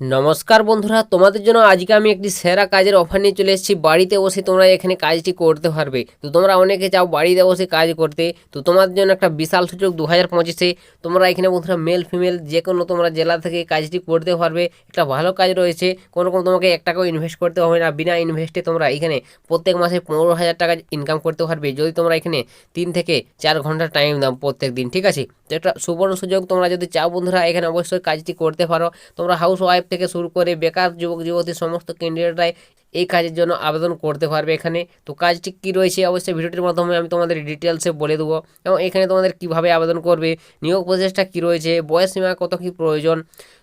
নমস্কার বন্ধুরা, তোমাদের জন্য আজকে আমি একটি সেরা কাজের অফার নিয়ে চলে এসেছি। বাড়িতে বসে তোমরা এখানে কাজটি করতে পারবে। তো তোমরা অনেকে চাও বাড়িতে বসে কাজ করতে। তো তোমাদের জন্য একটা বিশাল সুযোগ দু হাজার পঁচিশে। তোমরা এখানে বন্ধুরা মেল ফিমেল যে কোনো তোমরা জেলা থেকে কাজটি করতে পারবে। একটা ভালো কাজ রয়েছে। কোনো রকম তোমাকে এক টাকাও ইনভেস্ট করতে হবে না। বিনা ইনভেস্টে তোমরা এখানে প্রত্যেক মাসে পনেরো হাজার টাকা ইনকাম করতে পারবে। যদি তোমরা এখানে তিন থেকে চার ঘণ্টা টাইম দাও প্রত্যেক দিন, ঠিক আছে? তো একটা সুবর্ণ সুযোগ। তোমরা যদি চাও বন্ধুরা, এখানে অবশ্যই কাজটি করতে পারো। তোমরা হাউস ওয়াইফ থেকে শুরু করে বেকার যুবক, যুবতী সমস্ত ক্যান্ডিডেটরাই এই কাজের জন্য আবেদন করতে পারবে এখানে। তো কাজটি কী রয়েছে? অবশ্যই ভিডিওটির মাধ্যমে আমি তোমাদের ডিটেলসে বলে দেবো। এবং এখানে তোমাদের কীভাবে আবেদন করবে, নিয়োগ প্রচেষ্টা কী রয়েছে, বয়স সীমা কত কী প্রয়োজন,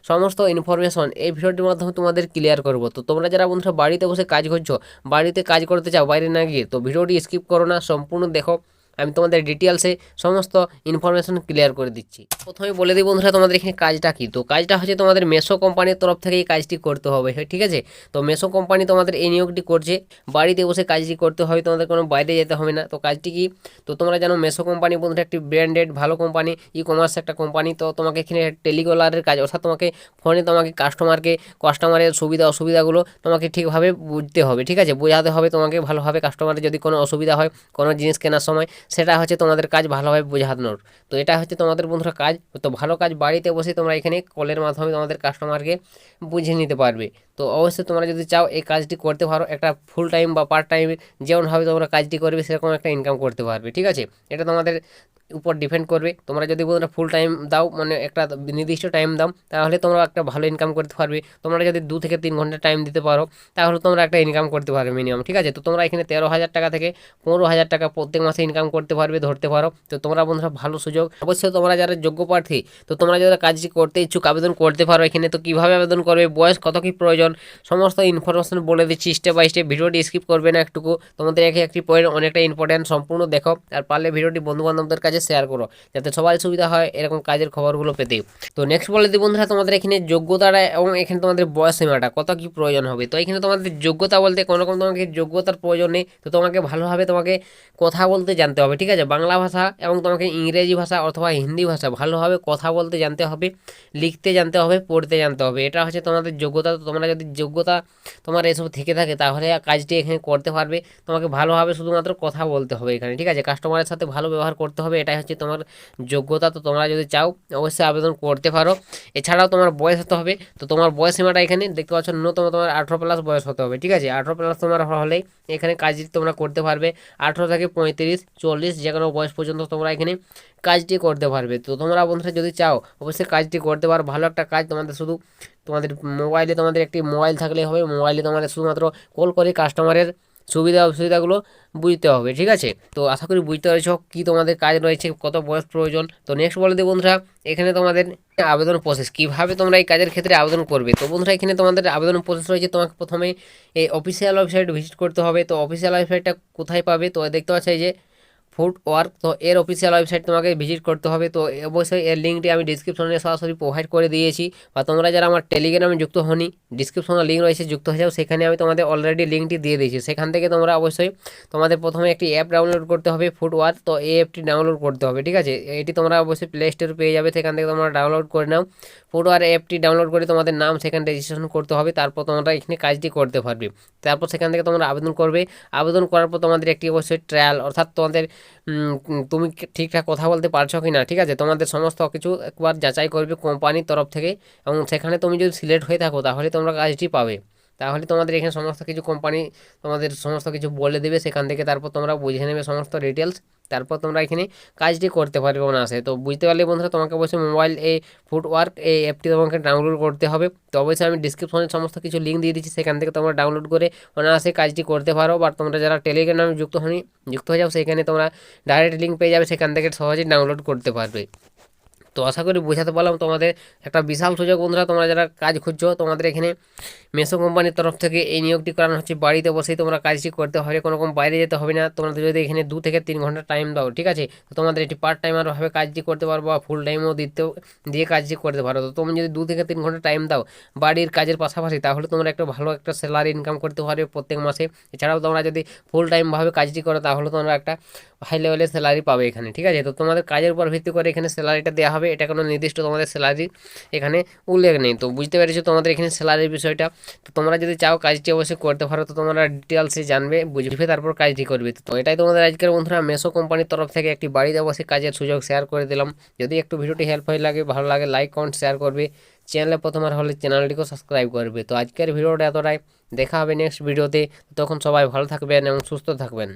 সমস্ত ইনফরমেশন এই ভিডিওটির মাধ্যমে তোমাদের ক্লিয়ার করব। তো তোমরা যারা বন্ধুরা বাড়িতে বসে কাজ করছ, বাড়িতে কাজ করতে চাও, বাইরে না গিয়ে, তো ভিডিওটি স্কিপ করো না, সম্পূর্ণ দেখো। আমি তোমাদের ডিটেলসে সমস্ত ইনফরমেশন ক্লিয়ার করে দিচ্ছি। প্রথমে বলে দিই বন্ধুরা তোমাদের এখানে কাজটা কী? তো কাজটা হচ্ছে তোমাদের মেসো কোম্পানির তরফ থেকে এই কাজটি করতে হবে হ্যাঁ, ঠিক আছে? তো মেসো কোম্পানি তোমাদের এই নিয়োগটি করছে। বাড়িতে বসে কাজটি করতে হবে তোমাদের কোনো বাইরে যেতে হবে না। তো কাজটি কি? তো তোমরা জানো মেসো কোম্পানি বন্ধুরা একটি ব্র্যান্ডেড ভালো কোম্পানি ই কমার্স একটা কোম্পানি তো তোমাকে এখানে টেলিকলারের কাজ অর্থাৎ তোমাকে ফোনে তোমাকে কাস্টমারকে কাস্টমারের সুবিধা অসুবিধাগুলো তোমাকে ঠিকভাবে বুঝতে হবে ঠিক আছে? বোঝাতে হবে তোমাকে ভালোভাবে কাস্টমারের যদি কোনো অসুবিধা হয় কোনো জিনিস কেনার সময় সেটা হচ্ছে তোমাদের কাজ ভালোভাবে বোঝানোর। তো এটা হচ্ছে তোমাদের বন্ধুরা কাজ। তো ভালো কাজ বাড়িতে বসে তোমরা এখানে কলের মাধ্যমে তোমাদের কাস্টমারকে বুঝিয়ে নিতে পারবে। তো অবশ্যই তোমরা যদি চাও এই কাজটি করতে পারো, একটা ফুল টাইম বা পার্ট টাইম যেমনভাবে তোমরা কাজটি করবে সেরকম একটা ইনকাম করতে পারবে, ঠিক আছে? এটা তোমাদের উপর ডিপেন্ড করবে। তোমরা যদি বন্ধুরা ফুল টাইম দাও মানে একটা নির্দিষ্ট টাইম দাও, তাহলে তোমরা একটা ভালো ইনকাম করতে পারবে। তোমরা যদি দু থেকে তিন ঘণ্টা টাইম দিতে পারো, তাহলে তোমরা একটা ইনকাম করতে পারবে মিনিমাম ঠিক আছে? তো তোমরা এখানে তেরো হাজার টাকা থেকে পনেরো হাজার টাকা প্রত্যেক মাসে ইনকাম করতে পারবে, ধরতে পারো। তো তোমরা বন্ধুরা ভালো সুযোগ। অবশ্যই তোমরা যারা যোগ্য প্রার্থী, তো তোমরা যারা কাজটি করতে ইচ্ছুক, আবেদন করতে পারো এখানে, তো কীভাবে আবেদন করবে, বয়স কত কী প্রয়োজন, সমস্ত ইনফরমেশন বলে দিচ্ছি স্টেপ বাই স্টেপ ভিডিওটি স্কিপ করবে না একটুকু। তোমাদের একে একটি পয়েন্ট অনেকটা ইম্পর্টেন্ট সম্পূর্ণ দেখো। আর পারলে ভিডিওটি বন্ধু বান্ধবদের কাছে শেয়ার করো, যাতে সবারই সুবিধা হয়, এরকম কাজের খবরগুলো পেতে। তো নেক্সট বলে দিই বন্ধুরা, তোমাদের এখানে যোগ্যতাটা এবং এখানে তোমাদের বয়স সীমাটা, কত কী প্রয়োজন হবে? তো এখানে তোমাদের যোগ্যতা বলতে কোনো রকম তোমাকে যোগ্যতার প্রয়োজন নেই, তো তোমাকে ভালোভাবে তোমাকে কথা বলতে জানতে হবে, ঠিক আছে? বাংলা ভাষা এবং তোমাকে ইংরেজি ভাষা অথবা হিন্দি ভাষা ভালোভাবে কথা বলতে জানতে হবে, লিখতে জানতে হবে, পড়তে জানতে হবে। এটা হচ্ছে তোমাদের যোগ্যতা তোমরা যদি যোগ্যতা তোমার এসব থেকে থাকে, তাহলে কাজটি এখানে করতে পারবে। তোমাকে ভালোভাবে শুধুমাত্র কথা বলতে হবে এখানে, ঠিক আছে? কাস্টমারের সাথে ভালো ব্যবহার করতে হবে এটাই হচ্ছে তোমার যোগ্যতা। তো তোমরা যদি চাও, অবশ্যই আবেদন করতে পারো। এছাড়াও তোমার বয়স হতে হবে। তো তোমার বয়স সীমাটা এখানে দেখতে পাচ্ছ, ন্যূনতম তোমার আঠেরো প্লাস বয়স হতে হবে, ঠিক আছে? আঠেরো প্লাস তোমার হলেই এখানে কাজটি তোমরা করতে পারবে। আঠেরো থেকে পঁয়ত্রিশ, চল্লিশ, যে কোনো বয়স পর্যন্ত তোমরা এখানে কাজটি করতে পারবে। তো তোমরা বন্ধুরা যদি চাও, অবশ্যই কাজটি করতে পারো। ভালো একটা কাজ তোমাদের শুধু তোমাদের মোবাইলে তোমাদের একটি মোবাইল থাকলে হবে। মোবাইলে তোমাদের শুধুমাত্র কল করে কাস্টমারের সুবিধা অসুবিধাগুলো বুঝতে হবে, ঠিক আছে? তো আশা করি বুঝতে পারছ কী তোমাদের কাজ রয়েছে, কত বয়স প্রয়োজন। তো নেক্সট বলে দিই বন্ধুরা, এখানে তোমাদের আবেদন প্রসেস কীভাবে তোমরা এই কাজের ক্ষেত্রে আবেদন করবে? তো বন্ধুরা, এখানে তোমাদের আবেদন প্রসেস রয়েছে, তোমাকে প্রথমে এই অফিসিয়াল ওয়েবসাইট ভিজিট করতে হবে। তো অফিসিয়াল ওয়েবসাইটটা কোথায় পাবে? তো দেখতে পাচ্ছ যে ফুড ওয়ার্ক তো এর অফিসিয়াল ওয়েবসাইট তোমাকে ভিজিট করতে হবে। তো অবশ্যই এর লিঙ্কটি আমি ডিসক্রিপশনে সরাসরি প্রোভাইড করে দিয়েছি। বা তোমরা যারা আমার টেলিগ্রামে যুক্ত হনি ডিসক্রিপশনে লিঙ্ক রয়েছে, যুক্ত হয়ে যাও। সেখানে আমি তোমাদের অলরেডি লিঙ্কটি দিয়ে দিয়েছি। সেখান থেকে তোমরা অবশ্যই তোমাদের প্রথমে একটি অ্যাপ ডাউনলোড করতে হবে ফুড ওয়ার্ক তো এই অ্যাপটি ডাউনলোড করতে হবে, ঠিক আছে? এটি তোমরা অবশ্যই প্লে স্টোর পেয়ে যাবে। সেখান থেকে তোমরা ডাউনলোড করে নাও। ফুড ওয়ার অ্যাপটি ডাউনলোড করে তোমাদের নাম সেখানে রেজিস্ট্রেশন করতে হবে। তারপর তোমরা এখানে কাজটি করতে পারবে। তারপর সেখান থেকে তোমরা আবেদন করবে। আবেদন করার পর তোমাদের একটি অবশ্যই ট্রায়াল অর্থাৎ তোমাদের তুমি ঠিকঠাক কথা বলতে পারছ কি না ঠিক আছে? তোমাদের সমস্ত কিছু একবার যাচাই করবে কোম্পানির তরফ থেকে এবং সেখানে তুমি যদি সিলেক্ট হয়ে থাকো, তাহলে তোমরা কাজটি পাবে। তাহলে তোমাদের এখানে সমস্ত কিছু কোম্পানি তোমাদের সমস্ত কিছু বলে দেবে, সেখান থেকে তারপর তোমরা বুঝে নেবে সমস্ত ডিটেলস তারপর তোমরা এখানে কাজটি করতে পারবে অনায়াসে তো বুঝতে পারলে বন্ধুরা, তোমাকে অবশ্যই মোবাইল এই ফুটওয়ার্ক এই অ্যাপটি তোমাকে ডাউনলোড করতে হবে। তো অবশ্যই আমি ডিসক্রিপশনে সমস্ত কিছু লিঙ্ক দিয়ে দিচ্ছি, সেখান থেকে তোমরা ডাউনলোড করে অনায়াসে কাজটি করতে পারো। বা তোমরা যারা টেলিগ্রামে যুক্ত হনি যুক্ত হয়ে যাও, সেখানে তোমরা ডাইরেক্ট লিঙ্ক পেয়ে যাবে, সেখান থেকে সহজেই ডাউনলোড করতে পারবে। তো আশা করি বোঝাতে পারলাম তোমাদের একটা বিশাল সুযোগ বন্ধুরা, তোমরা যারা কাজ খুঁজছো, তোমাদের এখানে মেসো কোম্পানির তরফ থেকে এই নিয়োগটি করানো হচ্ছে। বাড়িতে বসেই তোমরা কাজটি করতে হবে, কোনো রকম বাইরে যেতে হবে না। তোমাদের যদি এখানে দু থেকে তিন ঘণ্টা টাইম দাও, ঠিক আছে? তো তোমাদের এটি পার্ট টাইমারভাবে কাজটি করতে পারব বা ফুল টাইমও দিতেও দিয়ে কাজটি করতে পারো তো তুমি যদি দু থেকে তিন ঘণ্টা টাইম দাও বাড়ির কাজের পাশাপাশি, তাহলে তোমরা একটা ভালো একটা স্যালারি ইনকাম করতে পারবে প্রত্যেক মাসে। এছাড়াও তোমরা যদি ফুল টাইমভাবে কাজটি করো, তাহলে তোমরা একটা হাই লেভেলের স্যালারি পাবে এখানে, ঠিক আছে? তো তোমাদের কাজের উপর ভিত্তি করে এখানে স্যালারিটা দেওয়া হবে। হবে, এটা কোনো নির্দিষ্ট তোমাদের স্যালারি এখানে উল্লেখ নেই। তো বুঝতে পেরেছ তোমাদের এখানে স্যালারির বিষয়টা? তো তোমরা যদি চাও কাজটি অবশ্যই করতে পারো, তো তোমরা ডিটেলসে জানবে, বুঝবে, তারপর কাজটি করবে। তো এটাই তোমাদের আজকের বন্ধুরা মেসো কোম্পানির তরফ থেকে একটি বাড়িতে বসে কাজের সুযোগ শেয়ার করে দিলাম। যদি একটু ভিডিওটি হেল্প হয়ে লাগে, ভালো লাগে লাইক কমেন্ট শেয়ার করবে। চ্যানেলে প্রথমবার হলে চ্যানেলটিকেও সাবস্ক্রাইব করবে। তো আজকের ভিডিওটা এতটাই। দেখা হবে নেক্সট ভিডিওতে তখন সবাই ভালো থাকবেন এবং সুস্থ থাকবেন।